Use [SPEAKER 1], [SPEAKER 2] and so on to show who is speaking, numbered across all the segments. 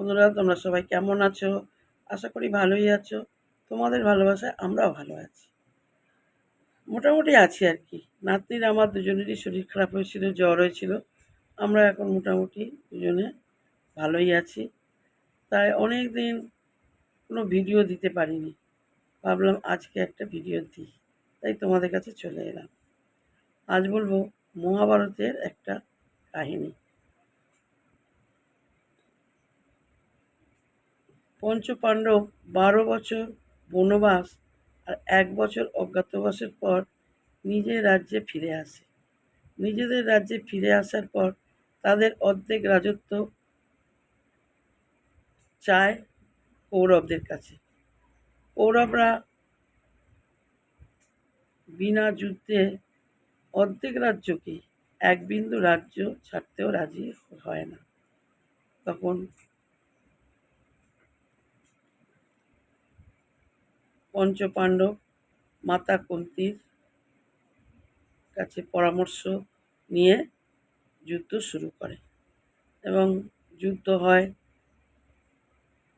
[SPEAKER 1] বন্ধুরা, তোমরা সবাই কেমন আছো? আশা করি ভালোই আছো। তোমাদের ভালোবাসায় আমরাও ভালো আছি। মোটামুটি আছি আর কি। নাতনির, আমার দুজনেরই শরীর খারাপ হয়েছিল, জ্বর হয়েছিল। আমরা এখন মোটামুটি দুজনে ভালোই আছি। তাই অনেক দিন কোনো ভিডিও দিতে পারিনি। ভাবলাম আজকে একটা ভিডিও দিই। তাই তোমাদের কাছে চলে এলাম। আজ বলব মহাভারতের একটা কাহিনী। পঞ্চপাণ্ডব বারো বছর বনবাস আর এক বছর অজ্ঞাতবাসের পর নিজের রাজ্যে ফিরে আসে। নিজেদের রাজ্যে ফিরে আসার পর তাদের অর্ধেক রাজত্ব চায় কৌরবদের কাছে। কৌরবরা বিনা যুদ্ধে অর্ধেক রাজ্যকে এক বিন্দু রাজ্য ছাড়তেও রাজি হয় না। তখন পঞ্চপাণ্ডব, মাতা কুন্তির কাছে পরামর্শ নিয়ে যুদ্ধ শুরু করে এবং যুদ্ধ হয়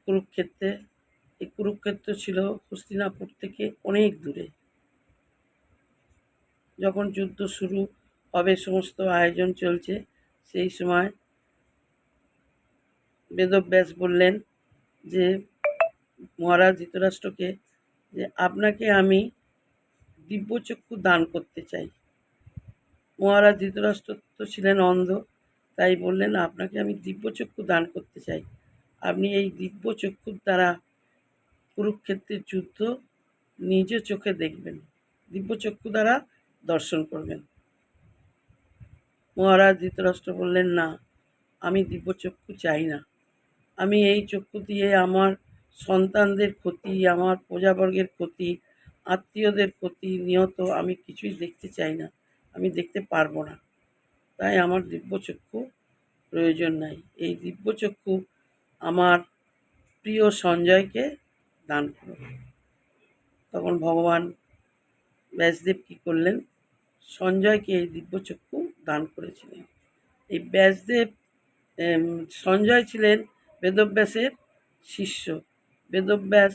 [SPEAKER 1] কুরুক্ষেত্রে। এই কুরুক্ষেত্র ছিল হস্তিনাপুর থেকে অনেক দূরে। যখন যুদ্ধ শুরু হবে, সমস্ত আয়োজন চলছে, সেই সময় বেদব্যাস বললেন যে, মহারাজ ধৃতরাষ্ট্রকে যে আপনাকে আমি দিব্যচক্ষু দান করতে চাই। মহারাজ ধৃতরাষ্ট্র তো ছিলেন অন্ধ, তাই বললেন, আপনাকে আমি দিব্যচক্ষু দান করতে চাই। আপনি এই দিব্যচক্ষুর দ্বারা কুরুক্ষেত্রের যুদ্ধ নিজ চোখে দেখবেন। দিব্যচক্ষু দ্বারা দর্শন করবেন। মহারাজ ধৃতরাষ্ট্র বললেন, না, আমি দিব্যচক্ষু চাই না। আমি এই চক্ষু দিয়ে আমার সন্তানদের ক্ষতি, আমার প্রজাবর্গের ক্ষতি, আত্মীয়দের ক্ষতি নিহত আমি কিছুই দেখতে চাই না। আমি দেখতে পারব না। তাই আমার দিব্যচক্ষু প্রয়োজন নাই। এই দিব্যচক্ষু আমার প্রিয় সঞ্জয়কে দান করো তখন ভগবান ব্যাসদেব কী করলেন? সঞ্জয়কে এই দিব্যচক্ষু দান করেছিলেন। এই ব্যাসদেব সঞ্জয় ছিলেন বেদব্যাসের শিষ্য। বেদব্যাস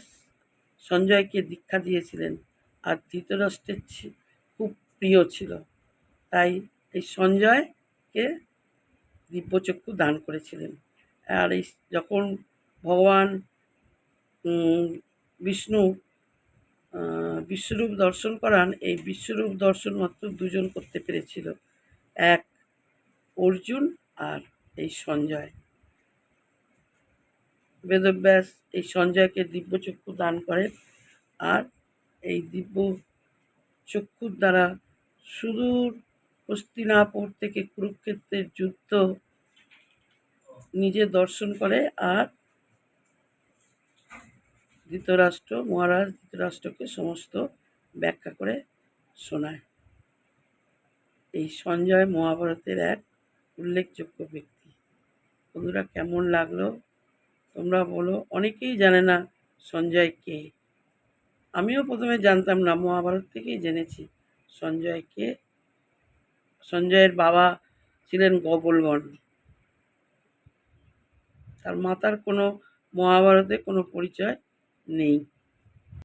[SPEAKER 1] সঞ্জয়কে দীক্ষা দিয়েছিলেন। আর ধৃতরাষ্ট্রের খুব প্রিয় ছিল। তাই এই সঞ্জয়কে দিব্যচক্ষু দান করেছিলেন। আর এই যখন ভগবান বিষ্ণু বিশ্বরূপ দর্শন করান, এই বিশ্বরূপ দর্শন মাত্র দুজন করতে পেরেছিল। এক অর্জুন আর এই সঞ্জয়। বেদব্যাস এই সঞ্জয়কে দিব্য চক্ষু দান করেন আর এই দিব্য চক্ষুর দ্বারা সুদূর হস্তিনাপুর থেকে কুরুক্ষেত্রের যুদ্ধ নিজে দর্শন করে আর ধৃতরাষ্ট্র, মহারাজ ধৃতরাষ্ট্রকে সমস্ত ব্যাখ্যা করে শোনায়। এই সঞ্জয় মহাভারতের এক উল্লেখযোগ্য ব্যক্তি। বন্ধুরা, কেমন লাগল? তোমরা বলো, অনেকেই জানে না সঞ্জয় কে। আমিও প্রথমে জানতাম না, মহাভারত থেকেই জেনেছি সঞ্জয় কে। সঞ্জয়ের বাবা ছিলেন গবলগণ তার মাতার কোনো মহাভারতে কোনো পরিচয় নেই।